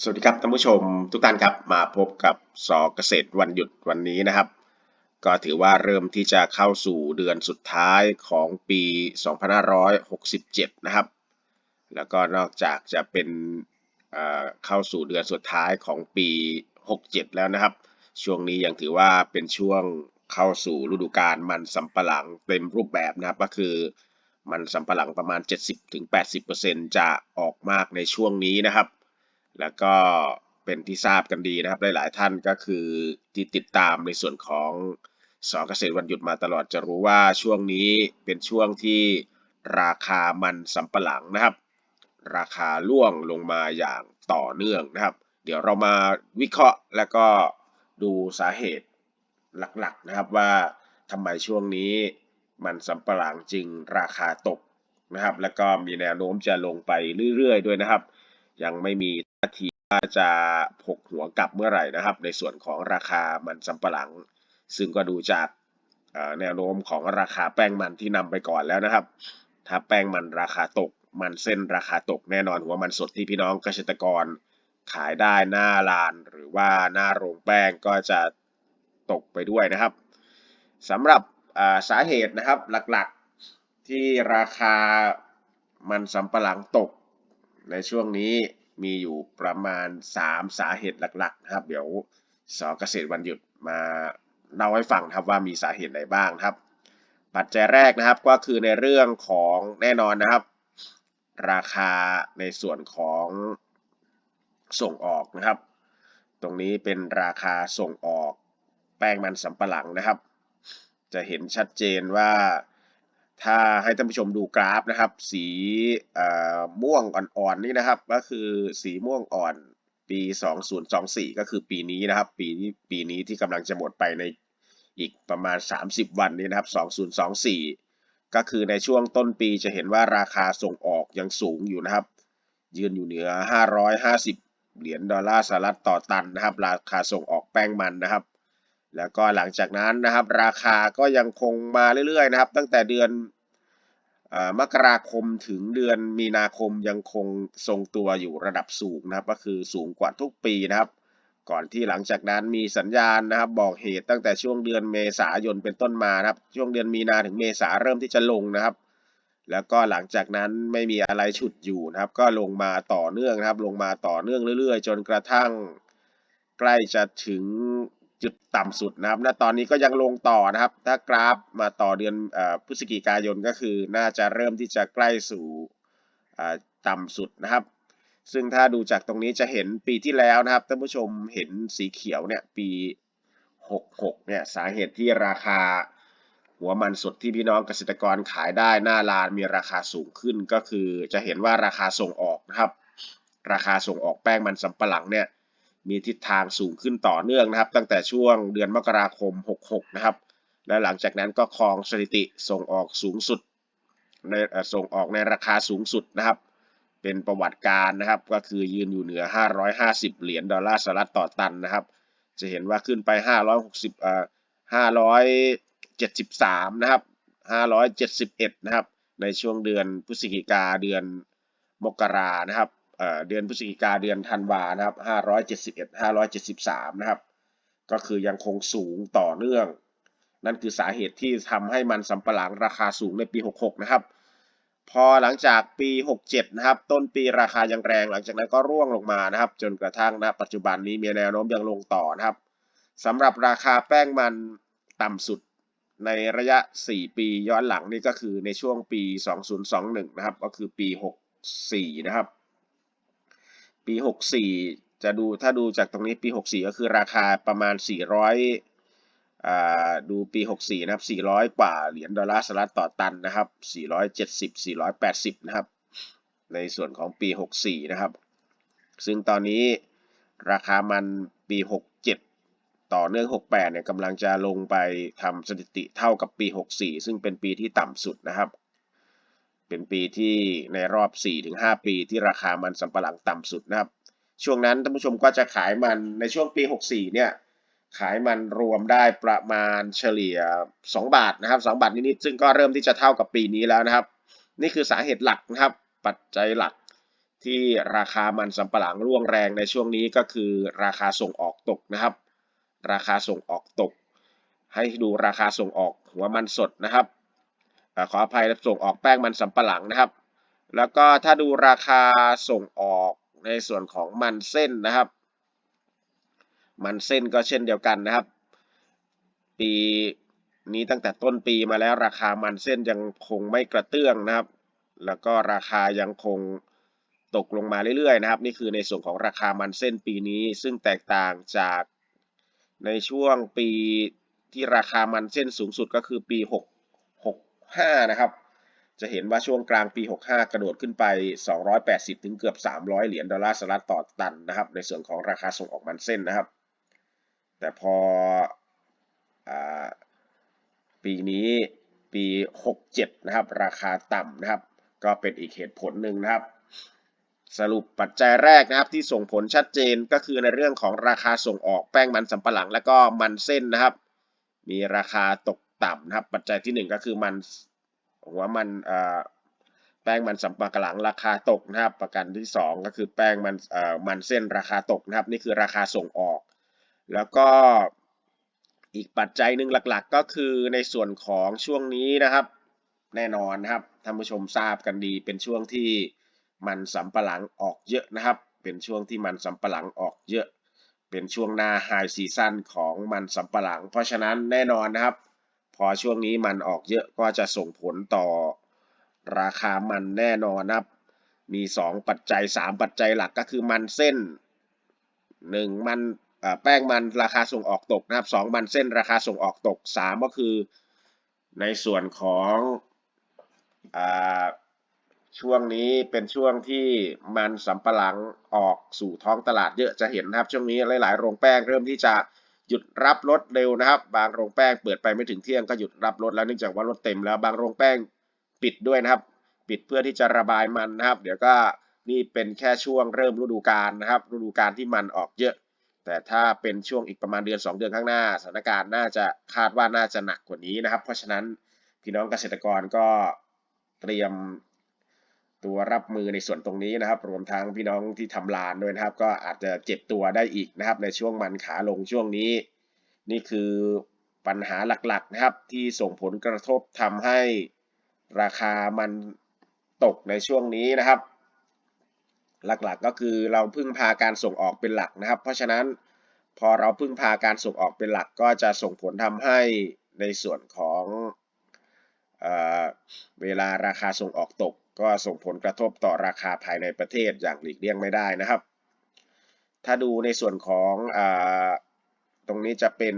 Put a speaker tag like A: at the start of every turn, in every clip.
A: สวัสดีครับท่านผู้ชมทุกท่านครับมาพบกับสอเกษตรวันหยุดวันนี้นะครับ ก็ถือว่าเริ่มที่จะเข้าสู่เดือนสุดท้ายของปี 2567 นะครับ แล้วก็นอกจากจะเป็นเข้าสู่เดือนสุดท้ายของปี 67 แล้วนะครับ ช่วงนี้ยังถือว่าเป็นช่วงเข้าสู่ฤดูกาลมันสำปะหลังเต็มรูปแบบนะครับก็คือมันสำปะหลังประมาณ 70-80%จะออกมากในช่วงนี้นะครับ แล้วก็เป็นที่ทราบกันดีนะครับหลายๆท่านก็คือที่ติดตามในส่วนของสอเกษตรวันหยุดมาตลอดจะรู้ว่าช่วงนี้เป็นช่วงที่ราคามันสำปะหลังนะครับ ราคาร่วงลงมาอย่างต่อเนื่องนะครับ เดี๋ยวเรามาวิเคราะห์แล้วก็ดูสาเหตุหลักๆนะครับว่าทำไมช่วงนี้มันสำปะหลังจึงราคาตกนะครับ แล้วก็มีแนวโน้มจะลงไปเรื่อยๆ ด้วยนะครับ ยังไม่มี ท่าทีว่าจะผกหัวกลับเมื่อไหร่นะครับ ในส่วนของราคามันสำปะหลัง ซึ่งก็ดูจากแนวโน้มของราคาแป้งมันที่นำไปก่อนแล้วนะครับ ถ้าแป้งมันราคาตก มันเส้นราคาตกแน่นอนหัวมันสดที่พี่น้องเกษตรกร ขายได้หน้าลานหรือว่าหน้าโรงแป้งก็จะตกไปด้วยนะครับสำหรับสาเหตุนะครับหลักๆที่ราคามันสำปะหลังตกในช่วงนี้ มีอยู่ประมาณ 3 สาเหตุหลักๆนะครับ เดี๋ยวสอเกษตรวันหยุดมาเล่าให้ฟังครับว่ามีสาเหตุไหนบ้างครับ ปัจจัยแรกนะครับก็คือในเรื่องของแน่นอนนะครับ ราคาในส่วนของส่งออกนะครับ ตรงนี้เป็นราคาส่งออกแป้งมันสำปะหลังนะครับ จะเห็นชัดเจนว่า ถ้าให้ท่านผู้ชมดูกราฟนะครับ สีม่วงอ่อนๆนี่นะครับ ก็คือสีม่วงอ่อนปี 2024 ก็คือปีนี้นะครับ ปีนี้ปีนี้ที่กำลังจะหมดไปในอีกประมาณ 30 วันนี้นะครับ 2024 ก็คือในช่วงต้นปีจะเห็นว่าราคาส่งออกยังสูงอยู่นะครับ ยืนอยู่เหนือ 550 เหรียญดอลลาร์สหรัฐต่อตันนะครับ ราคาส่งออกแป้งมันนะครับ แล้วก็หลังจากนั้นนะครับ ราคาก็ยังคงมาเรื่อยๆนะครับ ตั้งแต่เดือน มกราคมถึงเดือนมีนาคมยังคงทรงตัวอยู่ระดับสูงนะครับ ก็คือสูงกว่าทุกปีนะครับ ก่อนที่หลังจากนั้นมีสัญญาณนะครับ บอกเหตุตั้งแต่ช่วงเดือนเมษายนเป็นต้นมานะครับ ช่วงเดือนมีนาถึงเมษาเริ่มที่จะลงนะครับ แล้วก็หลังจากนั้นไม่มีอะไรฉุดอยู่นะครับ ก็ลงมาต่อเนื่องนะครับ ลงมาต่อเนื่องเรื่อย ๆ จนกระทั่งใกล้จะถึง จุดต่ำสุดนะครับ ณ ตอนนี้ก็ยังลงต่อนะครับ ถ้ากราฟมาต่อเดือนอพฤศจิกายนก็คือน่าจะเริ่มที่จะใกล้สู่อ่าต่ำสุดนะครับ ซึ่งถ้าดูจากตรงนี้จะเห็นปีที่แล้วนะครับท่านผู้ชมเห็นสีเขียวเนี่ยปี 66 เนี่ยสาเหตุที่ราคาหัวมันสดที่พี่น้องเกษตรกรขายได้หน้าลานมีราคาสูงขึ้นก็คือจะเห็นว่าราคาส่งออกนะครับ ราคาส่งออกแป้งมันสำปะหลังเนี่ย มีทิศทางสูงขึ้นต่อเนื่องนะครับ ตั้งแต่ช่วงเดือนมกราคม 66 นะครับ และหลังจากนั้นก็ครองสถิติส่งออกสูงสุดในส่งออกในราคาสูงสุดนะครับ เป็นประวัติการนะครับ ก็คือยืนอยู่เหนือ 550 เหรียญดอลลาร์สหรัฐต่อตันนะครับ จะเห็นว่าขึ้นไป 560เอ่อ573 นะครับ 571 นะครับ ในช่วงเดือนพฤศจิกาเดือนมกรานะครับ เดือนพฤศจิกาเดือนธันวานะครับ571 573 นะครับ ก็คือยังคงสูงต่อเนื่อง นั่นคือสาเหตุที่ทำให้มันสำปะหลังราคาสูงในปี 66 นะครับ พอหลังจากปี 67 นะครับ ต้นปีราคายังแรง หลังจากนั้นก็ร่วงลงมานะครับ จนกระทั่งณปัจจุบันนี้มีแนวโน้มยังลงต่อนะครับสำหรับราคาแป้งมันต่ำสุดในระยะ 4 ปีย้อนหลังนี่ก็คือในช่วงปี 2021 นะครับ ก็คือปี 64 นะครับ ปี 64 จะดูถ้าดูจากตรงนี้ปี 64 ก็คือราคาประมาณ 400อ่าดูปี 64 นะครับ 400 กว่าเหรียญดอลลาร์สหรัฐต่อตันนะครับ 470 480 นะครับ ในส่วนของปี 64 นะครับ ซึ่งตอนนี้ราคามันปี 67 ต่อเนื่อง 68 เนี่ยกำลังจะลงไปทำสถิติเท่ากับปี 64 ซึ่งเป็นปีที่ต่ำสุดนะครับ เป็นปีที่ในรอบ 4-5 ปีที่ราคามันสำปะหลังต่ำสุดนะครับ ช่วงนั้นท่านผู้ชมก็จะขายมันในช่วงปี 64 เนี่ย ขายมันรวมได้ประมาณเฉลี่ย 2 บาทนะครับ 2 บาทนิดๆซึ่งก็เริ่มที่จะเท่ากับปีนี้แล้วนะครับ นี่คือสาเหตุหลักนะครับ ปัจจัยหลักที่ราคามันสำปะหลังร่วงแรงในช่วงนี้ก็คือราคาส่งออกตกนะครับ ราคาส่งออกตก ให้ดูราคาส่งออกหัวมันสดนะครับ ขออภัยส่งออกแป้งมันสำปะหลังนะครับ แล้วก็ถ้าดูราคาส่งออกในส่วนของมันเส้นนะครับ มันเส้นก็เช่นเดียวกันนะครับ ปีนี้ตั้งแต่ต้นปีมาแล้วราคามันเส้นยังคงไม่กระเตื้องนะครับ แล้วก็ราคายังคงตกลงมาเรื่อยๆนะครับ นี่คือในส่วนของราคามันเส้นปีนี้ ซึ่งแตกต่างจากในช่วงปีที่ราคามันเส้นสูงสุดก็คือปี6 65 นะครับ จะเห็นว่าช่วงกลางปี 65 กระโดดขึ้นไป 280 ถึงเกือบ 300 เหรียญดอลลาร์สหรัฐต่อตันนะครับ ในส่วนของราคาส่งออกมันเส้นนะครับ แต่พออปีนี้ปี 67 นะครับ ราคาต่ำนะครับ ก็เป็นอีกเหตุผลหนึ่งนะครับสรุปปัจจัยแรกนะครับที่ส่งผลชัดเจนก็คือในเรื่องของราคาส่งออกแป้งมันสำปะหลัง และก็มันเส้นนะครับ มีราคาตก ต่ำนะครับ ปัจจัยที่หนึ่งก็คือมันหัวมันแป้งมันสำปะหลังราคาตกนะครับ ประกันที่สองก็คือแป้งมันเอ่อมันเส้นราคาตกนะครับ นี่คือราคาส่งออก แล้วก็อีกปัจจัยหนึ่งหลักๆ ก็คือในส่วนของช่วงนี้นะครับ แน่นอนนะครับท่านผู้ชมทราบกันดี เป็นช่วงที่มันสำปะหลังออกเยอะนะครับ เป็นช่วงที่มันสำปะหลังออกเยอะ เป็นช่วงหน้าไฮซีซั่นของมันสำปะหลัง เพราะฉะนั้นแน่นอนนะครับ พอช่วงนี้มันออกเยอะก็จะส่งผลต่อราคามันแน่นอนนะครับ มี 2 ปัจจัย 3 ปัจจัยหลักก็คือมันเส้น 1 มันแป้งมันราคาส่งออกตกนะครับ 2 มันเส้นราคาส่งออกตก 3 ก็คือในส่วนของอช่วงนี้เป็นช่วงที่มันสำปะหลังออกสู่ท้องตลาดเยอะจะเห็นนะครับ ช่วงนี้หลาย ๆ โรงแป้งเริ่มที่จะ หยุดรับรถเร็วนะครับ บางโรงแป้งเปิดไปไม่ถึงเที่ยงก็หยุดรับรถแล้วเนื่องจากว่ารถเต็มแล้วบางโรงแป้งปิดด้วยนะครับ ปิดเพื่อที่จะระบายมันนะครับ เดี๋ยวก็นี่เป็นแค่ช่วงเริ่มฤดูกาลนะครับ ฤดูกาลที่มันออกเยอะ แต่ถ้าเป็นช่วงอีกประมาณเดือน 2 เดือนข้างหน้าสถานการณ์น่าจะคาดว่าน่าจะหนักกว่านี้นะครับ เพราะฉะนั้นพี่น้องเกษตรกรก็เตรียม ตัวรับมือในส่วนตรงนี้นะครับ รวมทั้งพี่น้องที่ทำลานด้วยนะครับ ก็อาจจะเจ็บตัวได้อีกนะครับ ในช่วงมันขาลงช่วงนี้ นี่คือปัญหาหลักๆนะครับ ที่ส่งผลกระทบทำให้ราคามันตกในช่วงนี้นะครับ หลักๆก็คือเราพึ่งพาการส่งออกเป็นหลักนะครับ เพราะฉะนั้นพอเราพึ่งพาการส่งออกเป็นหลักก็จะส่งผลทำให้ในส่วนของเอเวลาราคาส่งออกตก ก็ส่งผลกระทบต่อราคาภายในประเทศอย่างหลีกเลี่ยงไม่ได้นะครับ ถ้าดูในส่วนของอตรงนี้จะเป็น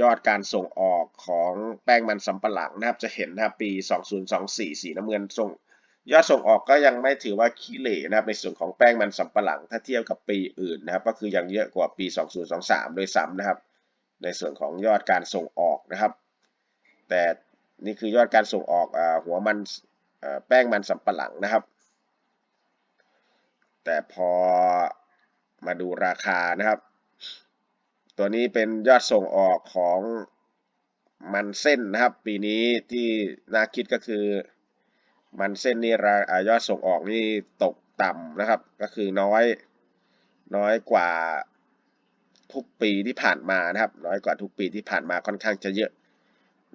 A: ยอดการส่งออกของแป้งมันสำปะหลังนะครับ จะเห็นนะครับปี 2024 สีน้ำเงินส่ง ยอดส่งออกก็ยังไม่ถือว่าขี้เหร่นะครับในส่วนของแป้งมันสำปะหลัง ถ้าเทียบกับปีอื่นนะครับ ก็คือยังเยอะกว่าปี 2023 โดยซ้ำนะครับ ในส่วนของยอดการส่งออกนะครับ แต่นี่คือยอดการส่งออกอหัวมัน แป้งมันสำปะหลังนะครับ แต่พอมาดูราคานะครับ ตัวนี้เป็นยอดส่งออกของมันเส้นนะครับ ปีนี้ที่น่าคิดก็คือมันเส้นนี่รายอดส่งออกนี่ตกต่ำนะครับ ก็คือน้อยน้อยกว่าทุกปีที่ผ่านมานะครับ น้อยกว่าทุกปีที่ผ่านมาค่อนข้างจะเยอะ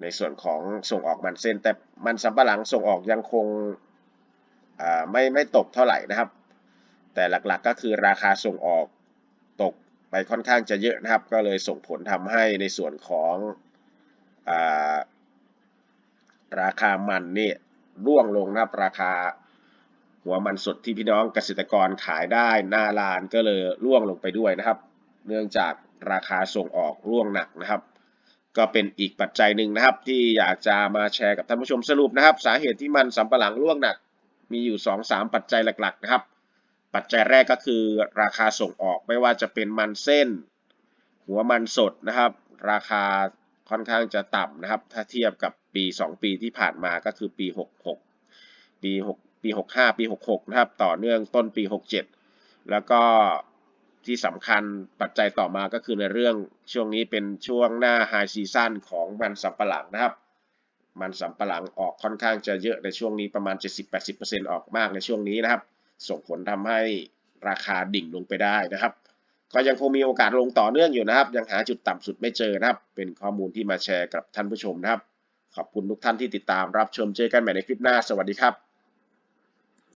A: ในส่วนของส่งออกมันเส้น แต่มันสำปะหลังส่งออกยังคงไม่ไม่ตกเท่าไหร่นะครับ แต่หลักๆก็คือราคาส่งออกตกไปค่อนข้างจะเยอะนะครับ ก็เลยส่งผลทำให้ในส่วนของอาราคามันนี่ร่วงลงนะครับ ราคาหัวมันสดที่พี่น้องเกษตรกรขายได้หน้าลานก็เลยร่วงลงไปด้วยนะครับ เนื่องจากราคาส่งออกร่วงหนักนะครับ ก็เป็นอีกปัจจัยหนึ่งนะครับ ที่อยากจะมาแชร์กับท่านผู้ชมสรุปนะครับ สาเหตุที่มันสำปะหลังร่วงหนัก มีอยู่ 2-3 ปัจจัยหลัก ๆ นะครับ ปัจจัยแรกก็คือราคาส่งออกไม่ว่าจะเป็นมันเส้น หัวมันสดนะครับ ราคาค่อนข้างจะต่ำนะครับ ถ้าเทียบกับปี 2 ปีที่ผ่านมาก็คือปี 66 ปี 6 ปี 65 ปี 66 นะครับ ต่อเนื่องต้นปี 67 แล้วก็ ที่สำคัญปัจจัยต่อมาก็คือในเรื่องช่วงนี้เป็นช่วงหน้าไฮซีซั่นของมันสำปะหลังนะครับ มันสำปะหลังออกค่อนข้างจะเยอะในช่วงนี้ประมาณ 70-80%ออกมากในช่วงนี้นะครับ ส่งผลทำให้ราคาดิ่งลงไปได้นะครับ ก็ยังคงมีโอกาสลงต่อเนื่องอยู่นะครับ ยังหาจุดต่ำสุดไม่เจอนะครับ เป็นข้อมูลที่มาแชร์กับท่านผู้ชมนะครับ ขอบคุณทุกท่านที่ติดตามรับชมเจอกันใหม่ในคลิปหน้าสวัสดีครับ